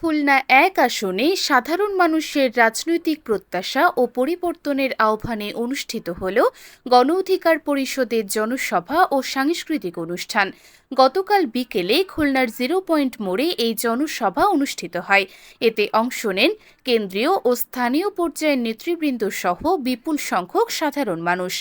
খুলনা এক আসনে সাধারণ মানুষের রাজনৈতিক প্রত্যাশা ও পরিবর্তনের আহ্বানে অনুষ্ঠিত হল গণ অধিকার পরিষদের জনসভা ও সাংস্কৃতিক অনুষ্ঠান। গতকাল বিকেলে খুলনার জিরো পয়েন্ট মোড়ে এই জনসভা অনুষ্ঠিত হয়। এতে অংশ নেন কেন্দ্রীয় ও স্থানীয় পর্যায়ের নেতৃবৃন্দ সহ বিপুল সংখ্যক সাধারণ মানুষ।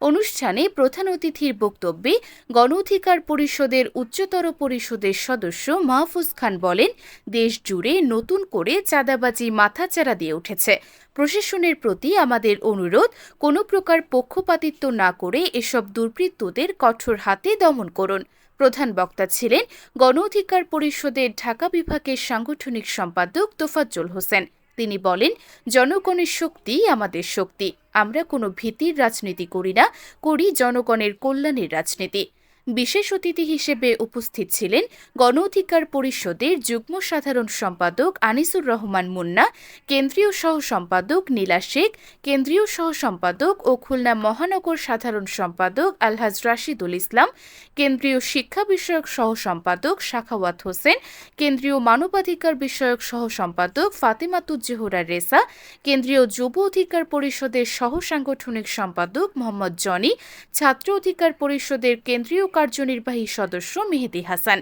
অনুষ্ঠানে প্রধান অতিথির বক্তব্যে গণ অধিকার পরিষদের উচ্চতর পরিষদের সদস্য মাহফুজ খান বলেন, দেশ জুড়ে নতুন করে চাঁদাবাজি মাথাচাড়া দিয়ে উঠেছে। প্রশাসনের প্রতি আমাদের অনুরোধ, কোনো প্রকার পক্ষপাতিত্ব না করে এসব দুর্বৃত্তদের কঠোর হাতে দমন করুন। প্রধান বক্তা ছিলেন গণ অধিকার পরিষদের ঢাকা বিভাগের সাংগঠনিক সম্পাদক তোফাজ্জল হোসেন। তিনি বলেন, জনগণের শক্তি আমাদের শক্তি, আমরা কোনো ভীতির রাজনীতি করি না, করি জনগণের কল্যাণের রাজনীতি। বিশেষ অতিথি হিসেবে উপস্থিত ছিলেন গণ অধিকার পরিষদের যুগ্ম সাধারণ সম্পাদক আনিসুর রহমান মুন্না, কেন্দ্রীয় সহ সম্পাদক নীলা শেখ, কেন্দ্রীয় সহ সম্পাদক ও খুলনা মহানগর সাধারণ সম্পাদক আলহাজ রাশিদুল ইসলাম, কেন্দ্রীয় শিক্ষা বিষয়ক সহ সম্পাদক শাখাওয়াত হোসেন, কেন্দ্রীয় মানবাধিকার বিষয়ক সহ সম্পাদক ফাতেমাতুজ্জোহরা রেসা, কেন্দ্রীয় যুব অধিকার পরিষদের সহ সাংগঠনিক সম্পাদক মোহাম্মদ জনি, ছাত্র অধিকার পরিষদের কেন্দ্রীয় কার্যনির্বাহী সদস্য মেহেদি হাসান।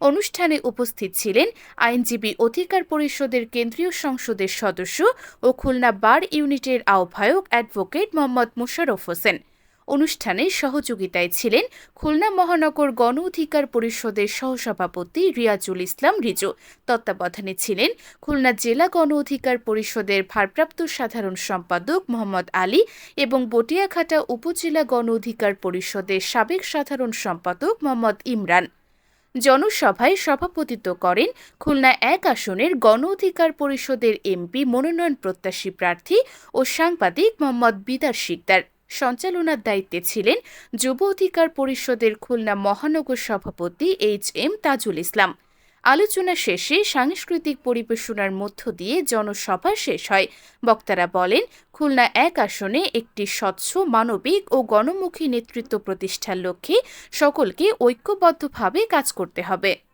অনুষ্ঠানে উপস্থিত ছিলেন আইনজীবী অধিকার পরিষদের কেন্দ্রীয় সংসদের সদস্য ও খুলনা বার ইউনিটের আহ্বায়ক অ্যাডভোকেট মোহাম্মদ মোশাররফ হোসেন। অনুষ্ঠানে সহযোগিতায় ছিলেন খুলনা মহানগর গণ অধিকার পরিষদের সহসভাপতি রিয়াজুল ইসলাম রিজু। তত্ত্বাবধানে ছিলেন খুলনা জেলা গণ অধিকার পরিষদের ভারপ্রাপ্ত সাধারণ সম্পাদক মোহাম্মদ আলী এবং বটিয়াঘাটা উপজেলা গণ অধিকার পরিষদের সাবেক সাধারণ সম্পাদক মোহাম্মদ ইমরান। জনসভায় সভাপতিত্ব করেন খুলনা এক আসনের গণ অধিকার পরিষদের এমপি মনোনয়ন প্রত্যাশী প্রার্থী ও সাংবাদিক মোহাম্মদ বিদার শিকদার। সঞ্চালনার দায়িত্বে ছিলেন যুব অধিকার পরিষদের খুলনা মহানগর সভাপতি এইচ এম তাজুল ইসলাম। আলোচনা শেষে সাংস্কৃতিক পরিবেশনার মধ্য দিয়ে জনসভা শেষ হয়। বক্তারা বলেন, খুলনা এক আসনে একটি স্বচ্ছ, মানবিক ও গণমুখী নেতৃত্ব প্রতিষ্ঠার লক্ষ্যে সকলকে ঐক্যবদ্ধভাবে কাজ করতে হবে।